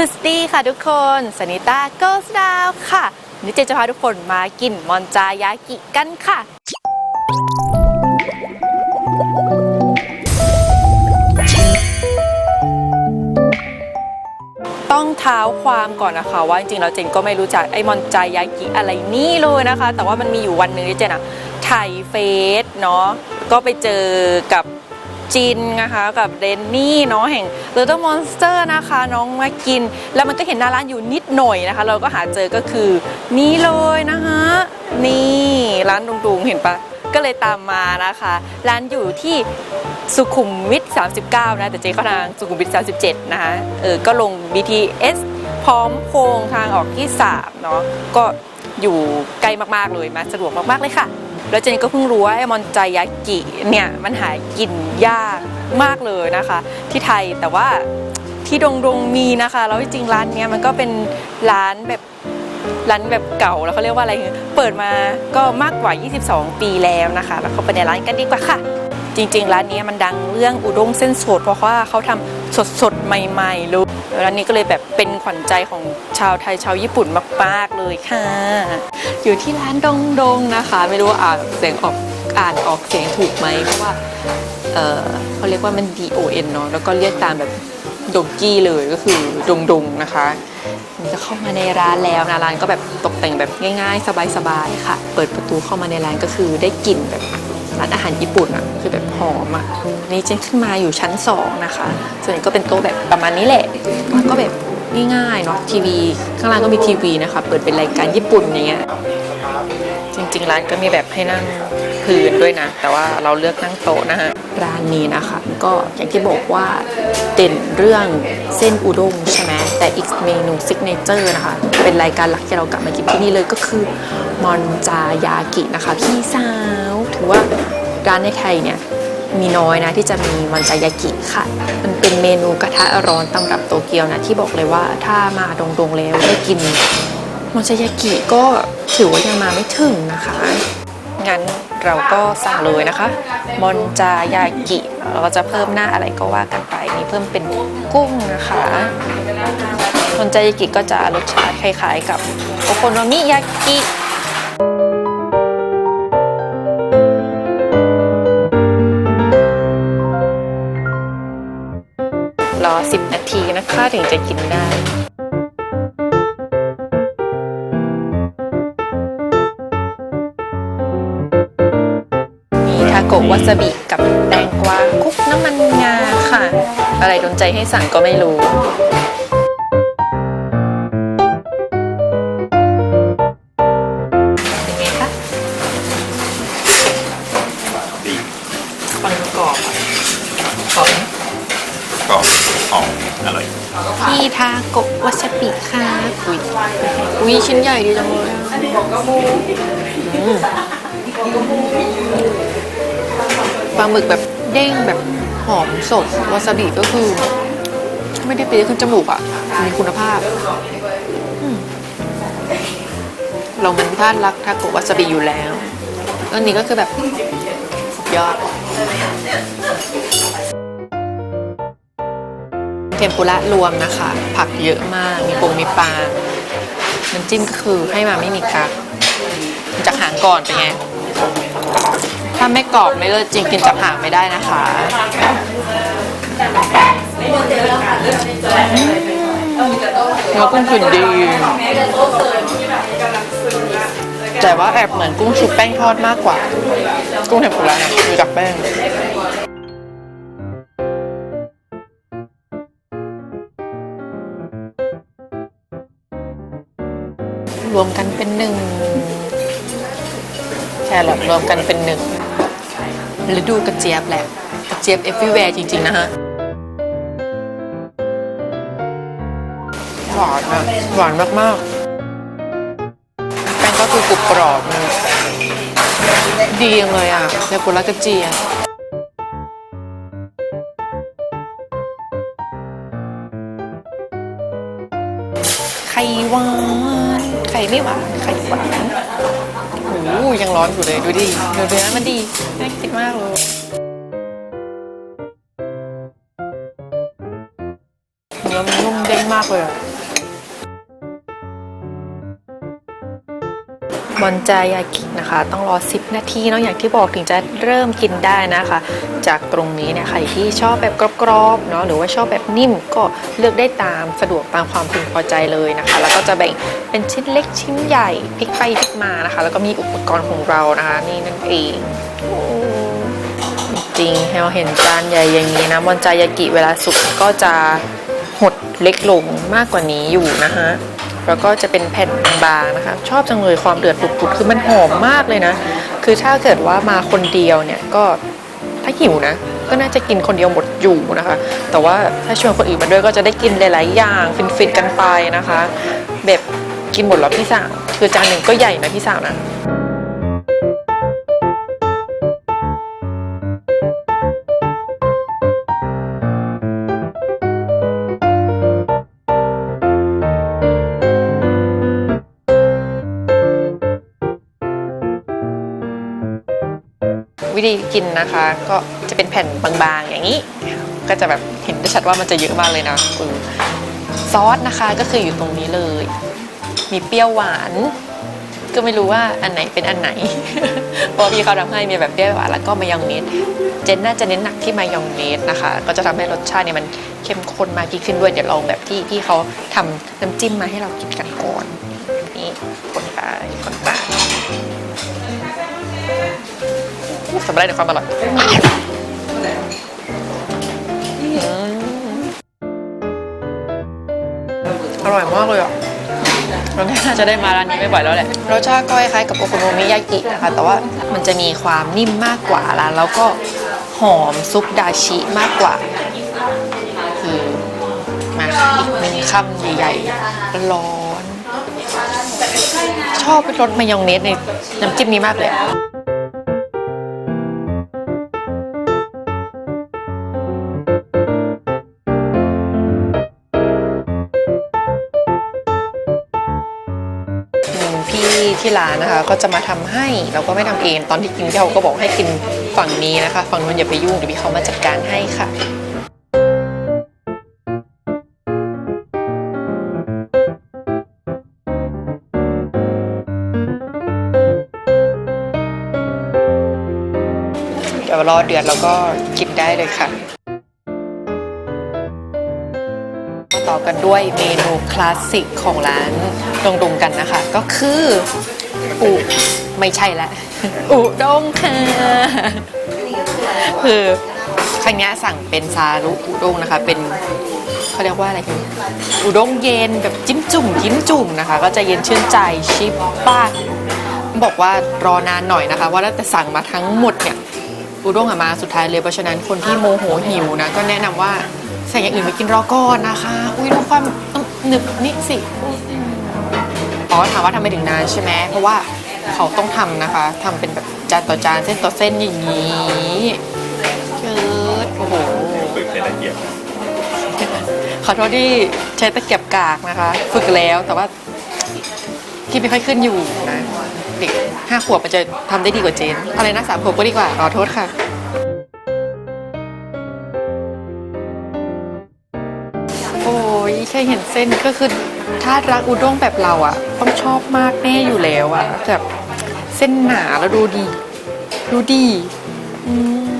สุสดีค่ะทุกคนสนิตาโกสดาวค่ะนนี้เจจะพาทุกคนมากินมอนจายากิกันค่ะ ต้องเท้าความก่อนนะคะว่าจริงๆแล้วเจนก็ไม่รู้จักไอ้มอนจายากิอะไรนี่เลยนะคะ แต่ว่ามันมีอยู่วันหนึ่งที่เจนอะถ่ายเฟซเนาะก็ไปเจอกับ จินนะคะกับเรนนี่เนาะแห่ง Little Monster นะคะ น้องมากิน แล้วมันก็เห็นหน้าร้านอยู่นิดหน่อยนะคะ เราก็หาเจอก็คือนี่เลยนะคะนี่ร้านดุงๆเห็นปะก็เลยตามมานะคะ ร้านอยู่ที่สุขุมวิท 39 นะ แต่เจ๊ก็ทางสุขุมวิท 37 นะคะเออก็ลง BTS พร้อมโค้งทางออกที่ 3 เนาะก็อยู่ใกล้มาก ๆ เลยมาสะดวกมาก ๆ เลยค่ะ แล้วเจนก็เพิ่งรู้ว่าไอ้มอนจายากิเนี่ยมันหากินยากมากเลยนะคะ ที่ไทยแต่ว่าที่ดงดงมีนะคะ แล้วจริงร้านเนี้ยมันก็เป็นร้านแบบร้านแบบเก่าแล้วเขาเรียกว่าอะไรเปิดมาก็มากกว่า 22 ปีแล้วนะคะ แล้วเข้าไปในร้านกันดีกว่าค่ะ จริง ๆ ร้านนี้มันดังเรื่องอุด้งเส้นสดเพราะว่าเขาทำสดๆ ใหม่ๆเลย ร้านนี้ก็เลยแบบเป็นขวัญใจของชาวไทยชาวญี่ปุ่นมากๆเลยค่ะ อยู่ที่ร้านดงดงนะคะ ไม่รู้ว่าอ่านเสียงออกอ่านออกเสียงถูกไหมเพราะว่าเออเขาเรียกว่ามัน D O N เนาะแล้วก็เรียกตามแบบดงกี้เลยก็คือดงดงนะคะนี่ก็เข้ามาในร้านแล้วนะร้านก็แบบตกแต่งแบบง่าย ๆ สบายๆค่ะ เปิดประตูเข้ามาในร้านก็คือได้กลิ่นแบบ ร้านอาหารญี่ปุ่นอะคือแบบหอมอะนี่เจนขึ้นมาอยู่ชั้นสองนะคะ ส่วนใหญ่ก็เป็นโต๊ะแบบประมาณนี้แหละแล้วก็แบบง่ายๆเนาะทีวีข้างล่างก็มีทีวีนะคะ เปิดเป็นรายการญี่ปุ่นอย่างเงี้ยจริงๆร้านก็มีแบบให้นั่งพื้นด้วยนะ แต่ว่าเราเลือกนั่งโต๊ะนะฮะร้านนี้นะคะ ก็อย่างที่บอกว่าเด่นเรื่องเส้นอุด้งใช่ไหมแต่อีกเมนูซิกเนเจอร์นะคะ เป็นรายการหลักที่เรากลับมากินที่นี่เลยก็คือมอนจายากินะคะ พี่สาวถือว่า ร้านในไทยเนี่ยมีน้อยนะที่จะมีมอนจายากิค่ะ มันเป็นเมนูกระทะร้อนตำรับโตเกียวนะที่บอกเลยว่าถ้ามาดงๆแล้วได้กินมอนจายากิก็ถือว่ายังมาไม่ถึงนะคะงั้นเราก็สั่งเลยนะคะ มอนจายากิเราก็จะเพิ่มหน้าอะไรก็ว่ากันไปมีเพิ่มเป็นกุ้งนะคะมอนจายากิก็จะรสชาติคล้ายๆ กับโอโคโนมิยากิ ทีนะคะถึงจะกินได้มีทาโกะวาซาบิกับแตงกวาคลุกน้ำมันงาค่ะ อะไรโดนใจให้สั่งก็ไม่รู้เอมอร่อยพี่ทาโกะวาซาบิค่ะอุ้ยอุ้ยชิ้นใหญ่ดีจังเลยปลาหมึกแบบเด้งแบบหอมสดวาซาบิก็คือ ไม่ได้ไปขึ้นจมูกอะ มีคุณภาพเราเป็นพลาดรักทาโกวาซาบิอยู่แล้วอันนี้ก็คือแบบสุดยอด เทมปุระรวมนะคะ ผักเยอะมาก มีปงมีปลา น้ำจิ้มก็คือให้มาไม่มีกักจากหางก่อนเป็นไง ถ้าไม่กรอบไม่เลิศจริงกินจากหางไม่ได้นะคะเนื้อกุ้งกลิ่นดี แต่ว่าแอบเหมือนกุ้งชุบแป้งทอดมากกว่า กุ้งเทมปุระนะดูจากแป้ง รวมกันเป็นหนึ่งแครอทรวมกันเป็นหนึ่งฤดูกระเจี๊ยบแหละกระเจี๊ยบ everywhere จริง ๆ นะฮะหวานอะหวานมากๆแป้งก็คือกรุบกรอบเลยดีจังเลยอะเรียกกุระกระเจี๊ยบไข่หวานไข่ไม่หวานไข่หวานโอ้ยังร้อนอยู่เลยดูดิดูเนื้อมันดีน่ากินมากเลยเนื้อมันนุ่มเด้งมากเลย บอนจายากินะคะ ต้องรอ 10 นาทีเนาะอย่างที่บอกถึงจะเริ่มกินได้นะคะ จากตรงนี้เนี่ยใครที่ชอบแบบกรอบๆเนาะหรือว่าชอบแบบนิ่มก็เลือกได้ตามสะดวกตามความพึงพอใจเลยนะคะ แล้วก็จะแบ่งเป็นชิ้นเล็กชิ้นใหญ่พลิกไปพลิกมานะคะ แล้วก็มีอุปกรณ์ของเรานะคะ นี่นั่นเองจริงเราเห็นจานใหญ่อย่างนี้นะบอนจายากิเวลาสุกก็จะหดเล็กลงมากกว่านี้อยู่นะคะ แล้วก็จะเป็นแผ่นบางๆนะคะ ชอบจังเลยความเดือดปุดๆคือมันหอมมากเลยนะ คือถ้าเกิดว่ามาคนเดียวเนี่ยก็ถ้าหิวนะ ก็น่าจะกินคนเดียวหมดอยู่นะคะ แต่ว่าถ้าชวนคนอื่นมาด้วยก็จะได้กินหลาย ๆ อย่างฟินๆกันไปนะคะ แบบกินหมดแล้วพี่สาวคือจานหนึ่งก็ใหญ่นะพี่สาวนะ วิธีกินนะคะ ก็จะเป็นแผ่นบางๆอย่างนี้ ก็จะแบบเห็นได้ชัดว่ามันจะเยอะมากเลยนะออซอสนะคะก็คืออยู่ตรงนี้เลย มีเปรี้ยวหวาน ก็ไม่รู้ว่าอันไหนเป็นอันไหนเพราะว่าพี่เขาทำให้มีแบบเปรี้ยวหวานแล้วก็มายองเนสเจนน่าจะเน้นหนักที่มายองเนสนะคะ ก็จะทำให้รสชาติเนี่ยมันเข้มข้นมากยิ่งขึ้นด้วยเดี๋ยวลองแบบที่พี่เขาทำน้ำจิ้มมาให้เรากินกันก่อนนี่คนไปคนไป สำเร็จในความอร่อยอืมอร่อยมากเลยอะเราน่าจะได้มาร้านนี้ไม่บ่อยแล้วแหละ รสชาติก็คล้ายๆกับโอโคโนมิยากินะคะ แต่ว่ามันจะมีความนิ่มมากกว่าร้านแล้วก็หอมซุปดาชิมากกว่า คือมาค่ะอีกหนึ่งคำใหญ่ๆร้อน ชอบรสมายองเนสในน้ำจิ้มนี้มากเลย ที่ร้านนะคะ ก็จะมาทำให้เราก็ไม่ทำเองตอนที่กินเขาก็บอกให้กินฝั่งนี้นะคะ ฝั่งนู้นอย่าไปยุ่งเดี๋ยวพี่เขามาจัดการให้ค่ะเดี๋ยวรอเดือดแล้วก็กินได้เลยค่ะต่อกันด้วยเมนูคลาสสิกของร้านดงดงกันนะคะ ก็คือ อุไม่ใช่ละ อุด้งค่ะคือครั้งเนี้ยสั่งเป็นซารุอุด้งนะคะ เป็นเขาเรียกว่าอะไรกันอุด้งเย็นแบบจิ้มจุ่มจิ้มจุ่มนะคะ ก็จะเย็นชื่นใจชิปป้าบอกว่ารอนานหน่อยนะคะ ว่าแต่สั่งมาทั้งหมดเนี่ยอุด้งอะมาสุดท้ายเลยเพราะฉะนั้นคนที่โมโหหิวนะก็แนะนำว่าใส่อย่างอื่นไปกินรอก่อนนะคะ อุ้ยดูความหนึบนี่สิ อ๋อถามว่าทำไมถึงนานใช่ไหมเพราะว่าเขาต้องทำนะคะทำเป็นแบบจานต่อจานเส้นต่อเส้นอย่างนี้เกิดโอ้โหฝึกให้ละเอียดขอโทษที่ใช้ตะเกียบกากนะคะ ฝึกแล้วแต่ว่าที่ไม่ค่อยขึ้นอยู่นะเด็กห้าขวบมันจะทำได้ดีกว่าเจน อะไรนะสามขวบก็ดีกว่าขอโทษค่ะโอ้ยแค่เห็นเส้นก็คือ ถ้ารักอุด้งแบบเราอะต้องชอบมากแน่อยู่แล้วอะแบบเส้นหนาแล้วดูดี ดูดีอืม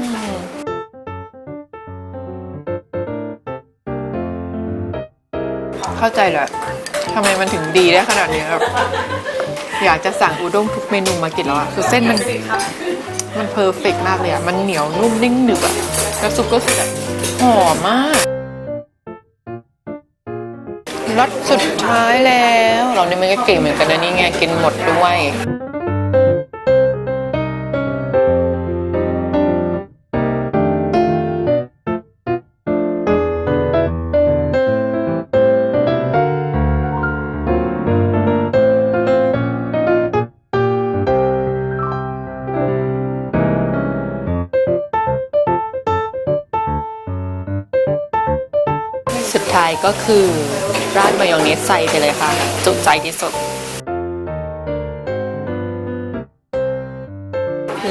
เข้าใจแหละทำไมมันถึงดีได้ขนาดนี้แบบอยากจะสั่งอุด้งทุกเมนูมากินแล้วอะคือเส้นมัน มันเพอร์เฟกต์มากเลยอะมันเหนียวนุ่มนิ่งหนึบอะแล้วซุปก็คือแบบหอมมาก รสสุดท้ายแล้วเราเนี่ยมันก็เก่งเหมือนกันนะนี่ไงกินหมดด้วย ก็คือราดมายองเนสใส่ไปเลยค่ะ จุใจที่สุด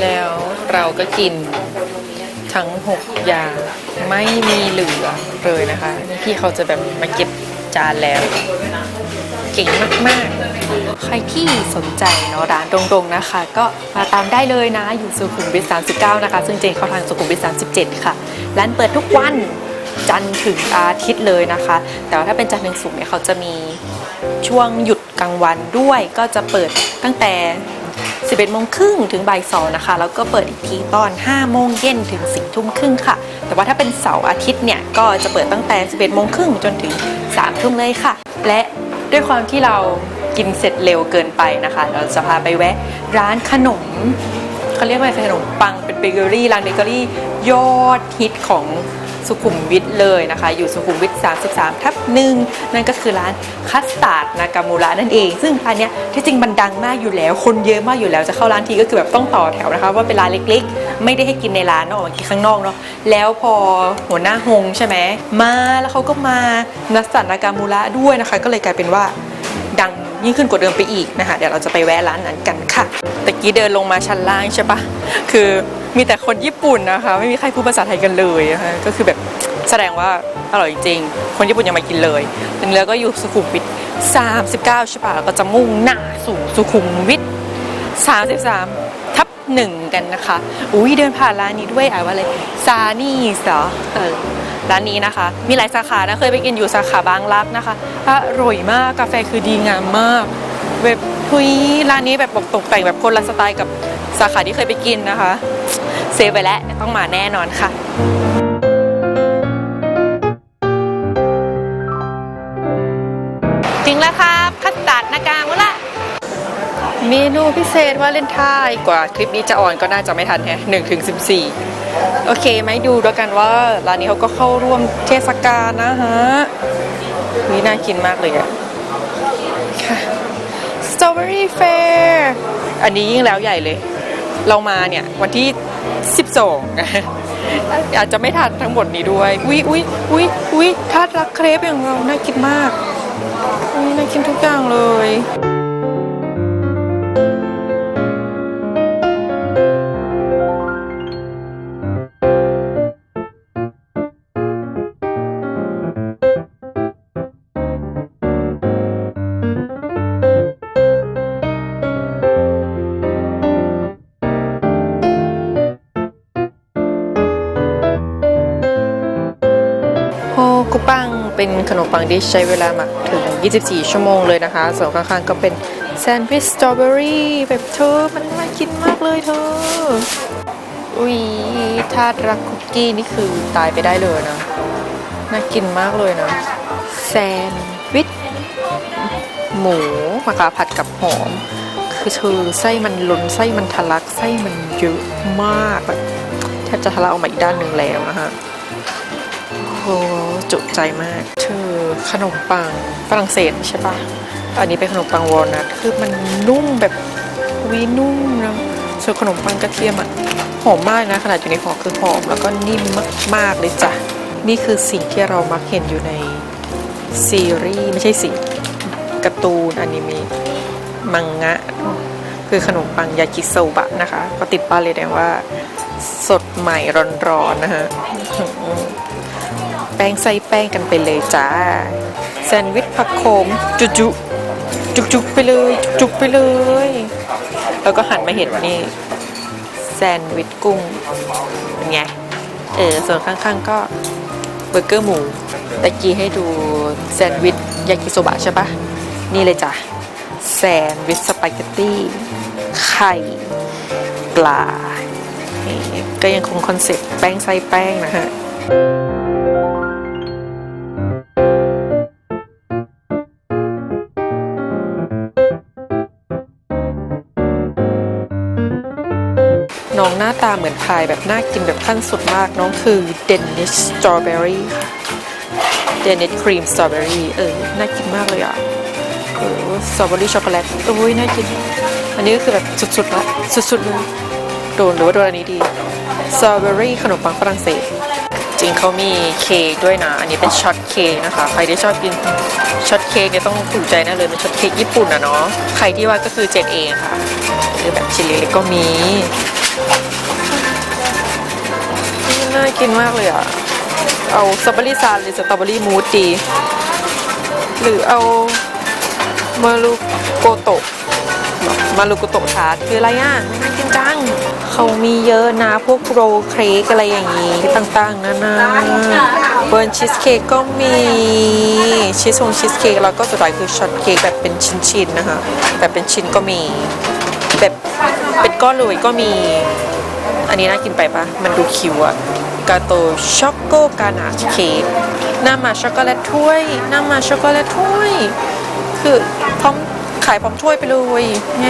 แล้วเราก็กินทั้ง 6 อย่างไม่มีเหลือเลยนะคะนี่พี่เขาจะแบบมาเก็บจานแล้ว เก่งมาก ๆ ใครที่สนใจเนาะร้านตรงๆนะคะ ก็มาตามได้เลยนะ อยู่สุขุมวิท39 นะคะ ซึ่งเจนเข้าทางสุขุมวิท37 ค่ะ ร้านเปิดทุกวัน จันทร์ถึงอาทิตย์เลยนะคะ แต่ว่าถ้าเป็นจันทร์ถึงศุกร์เนี่ยเขาจะมีช่วงหยุดกลางวันด้วยก็จะเปิดตั้งแต่ 11โมงครึ่งถึงบ่ายสองนะคะ แล้วก็เปิดอีกทีตอน 5 โมงเย็นถึง4ทุ่มครึ่งค่ะ แต่ว่าถ้าเป็นเสาร์อาทิตย์เนี่ยก็จะเปิดตั้งแต่ 11โมงครึ่งจนถึง3ทุ่มเลยค่ะ และด้วยความที่เรากินเสร็จเร็วเกินไปนะคะ เราจะพาไปแวะร้านขนมเขาเรียกว่าขนมปังเป็นเบเกอรี่ร้านเบเกอรี่ยอดฮิตของ สุขุมวิทเลยนะคะ อยู่สุขุมวิท 33 ทับหนึ่งนั่นก็คือร้านคัสตาร์ดนากามูระนั่นเอง ซึ่งร้านเนี้ยที่จริงมันดังมากอยู่แล้ว คนเยอะมากอยู่แล้วจะเข้าร้านทีก็คือแบบต้องต่อแถวนะคะว่าเป็นร้านเล็กๆ ไม่ได้ให้กินในร้านเนาะบางทีข้างนอกเนาะแล้วพอหัวหน้าฮงใช่ไหมมาแล้วเขาก็มานัสสันนากามูระด้วยนะคะ ก็เลยกลายเป็นว่า ยิ่งขึ้นกว่าเดิมไปอีกนะคะ เดี๋ยวเราจะไปแวะร้านนั้นกันค่ะตะกี้เดินลงมาชั้นล่างใช่ปะคือมีแต่คนญี่ปุ่นนะคะ ไม่มีใครพูดภาษาไทยกันเลยนะคะก็คือแบบแสดงว่าอร่อยจริง คนญี่ปุ่นยังมากินเลยถึงแล้วก็อยู่สุขุมวิท39ใช่ปะแล้วก็จะมุ่งหน้าสู่สุขุมวิท33 ทับหนึ่งกันนะคะ อุ้ยเดินผ่านร้านนี้ด้วยอ่านว่าอะไรซานี่เหรอเออ ร้านนี้นะคะ มีหลายสาขานะเคยไปกินอยู่สาขาบางรักนะคะอร่อยมากกาแฟคือดีงามมากแบบทุยร้านนี้แบบตกแต่งแบบคนละสไตล์กับสาขาที่เคยไปกินนะคะเซฟไปแล้วต้องมาแน่นอนค่ะถึงแล้วครับคัสตาร์ดนากามุระเมนูพิเศษวาเลนไทน์กว่าคลิปนี้จะออนก็น่าจะไม่ทันแฮะหนึ่งถึงสิบสี่ โอเคไหมดูด้วยกันว่าร้านนี้เขาก็เข้าร่วมเทศกาลนะฮะนี่น่ากินมากเลยอะค่ะสตรอเบอรี่เฟร์อันนี้ยิ่งแล้วใหญ่เลย เรามาเนี่ย วันที่ 12 อาจจะไม่ทันทั้งหมดนี้ด้วย อุ๊ยอุ๊ยอุ๊ยอุ๊ยทาดรักเครปอย่างเราน่ากินมากอุ๊ยน่ากินทุกอย่างเลย เป็นขนมปังที่ใช้เวลาหมักถึง 24 ชั่วโมงเลยนะคะ ส่วนข้างๆก็เป็นแซนด์วิชสตรอเบอรี่แบบเธอมันน่ากินมากเลยเธอ อุ๊ยทาดรักคุกกี้นี่คือตายไปได้เลยนะ น่ากินมากเลยนะ แซนด์วิชหมูมะกาผัดกับหอม คือเธอไส้มันล้นไส้มันทะลักไส้มันเยอะมากแบบแทบจะทะลักออกมาอีกด้านหนึ่งแล้วนะฮะโอ้ จุใจมากเธอขนมปังฝรั่งเศสใช่ปะอันนี้เป็นขนมปังวอลนัทคือมันนุ่มแบบวีนุ่มนะส่วนขนมปังกระเทียมอะหอมมากนะขนาดอยู่ในห่อคือหอมแล้วก็นิ่มมากๆเลยจ้ะนี่คือสิ่งที่เรามักเห็นอยู่ในซีรีส์ไม่ใช่สิการ์ตูนอนิเมะมังงะ คือขนมปังยากิโซบะนะคะ ก็ติดป้ายเลยนะว่า สดใหม่ร้อนๆนะฮะ แป้งใส่แป้งกันไปเลยจ้า แซนด์วิชผักโขมจุจุจุกจุกๆไปเลยจุกไปเลย แล้วก็หันมาเห็นนี่แซนด์วิชกุ้งเป็นไงเออส่วนข้างๆก็เบอร์เกอร์หมูตะกี้ให้ดูแซนด์วิชยากิโซบะใช่ปะนี่เลยจ้ะแซนด์วิชสปาเกตตี้ไข่ปลาก็ยังคงคอนเซ็ปต์แป้งใส่แป้งนะฮะ น้องหน้าตาเหมือนพายแบบน่ากินแบบขั้นสุดมากน้องคือเดนนิสสตรอเบอรี่ค่ะเดนนิสครีมสตรอเบอรี่เออ น่ากินมากเลยอะเออสตรอเบอรี่ช็อกโกแลตโอ้ยน่ากิน อันนี้ก็คือแบบสุดๆละสุดๆเลยโดนหรือว่าโดนอันนี้ดีสตรอเบอรี่ขนมปังฝรั่งเศส จริงเขามีเค้กด้วยนะ อันนี้เป็นช็อตเค้กนะคะ ใครที่ชอบกินช็อตเค้กเนี่ยต้องถูกใจแน่เลยเป็นช็อตเค้กญี่ปุ่นอะเนาะใครที่ว่าก็คือเจนเองค่ะ คือแบบชิ้นเล็กๆก็มี น่ากินมากเลยอะ เอาสตรอเบอรี่ซานหรือสตรอเบอรี่มูสดี หรือเอามารุโกโตะมารุโกโตะชาร์ตคืออะไรอะน่ากินจัง เขามีเยอะนะ พวกโรลเค้กอะไรอย่างนี้ต่างๆนานาเบิร์นชีสเค้กก็มีชีสวงชีสเค้กแล้วก็สุดท้ายคือช็อตเค้กแบบเป็นชิ้นๆนะคะแบบเป็นชิ้นก็มี แบบเป็นก้อนเลยก็มี อันนี้น่ากินไปปะมันดูคิวอะกาโตช็อกโกกานาชเค้กหน้ามาช็อกโกแลตถ้วยหน้ามาช็อกโกแลตถ้วย คือพร้อมขายพร้อมถ้วยไปเลยไง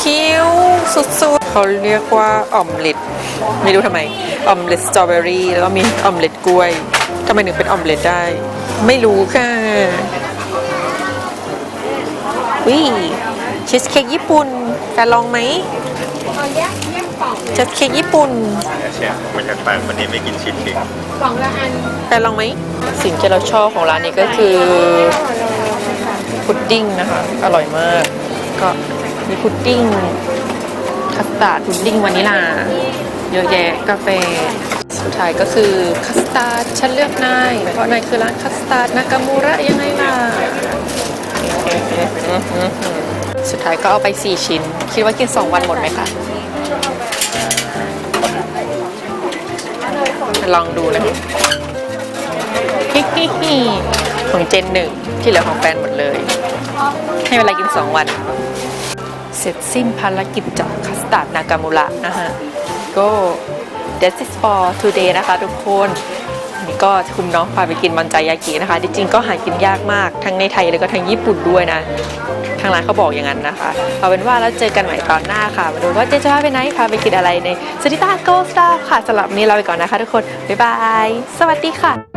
คิวสุดๆเขาเรียกว่าออมเล็ตไม่รู้ทำไมออมเล็ตสตรอเบอรี่แล้วก็มีออมเล็ตกล้วยทำไมถึงเป็นออมเล็ตได้ ไม่รู้ค่ะวิชีสเค้กญี่ปุ่นแฟนลองไหม ชีสเค้กญี่ปุ่นเชฟมาจากต่างประเทศไม่กินชีสเค้กแฟนลองไหมสิ่งที่เราชอบของร้านนี้ก็คือพุดดิ้งนะคะ อร่อยมาก ก็มีพุดดิ้งคัสตาร์ดพุดดิ้งวานิลา เยอะแยะกาแฟ สุดท้ายก็คือคัสตาร์ดฉันเลือกนาย เพราะนายคือร้านคัสตาร์ดนากามูระยังไงล่ะ สุดท้ายก็เอาไป 4 ชิ้น คิดว่ากิน 2 วันหมดไหมคะ ลองดูนะคะฮิฮิฮิของเจนหนึ่งที่เหลือของแฟนหมดเลย ให้เวลากิน 2 วัน เสร็จสิ้นภารกิจจากคัสตาร์ดนากามูระนะฮะก็ that's it for today นะคะทุกคนนี่ ก็คุมน้องพาไปกินมันจายากินะคะจริงๆก็หากินยากมากทั้งในไทยแล้วก็ทั้งญี่ปุ่นด้วยนะ ทางร้านเขาบอกอย่างนั้นนะคะเอาเป็นว่าแล้วเจอกันใหม่ตอนหน้าค่ะมาดูว่าเจ๊จะพาไปไหนพาไปกินอะไรในสติต้าโกสตาค่ะสำหรับวันนี้เราไปก่อนนะคะ ทุกคนบ๊ายบาย สวัสดีค่ะ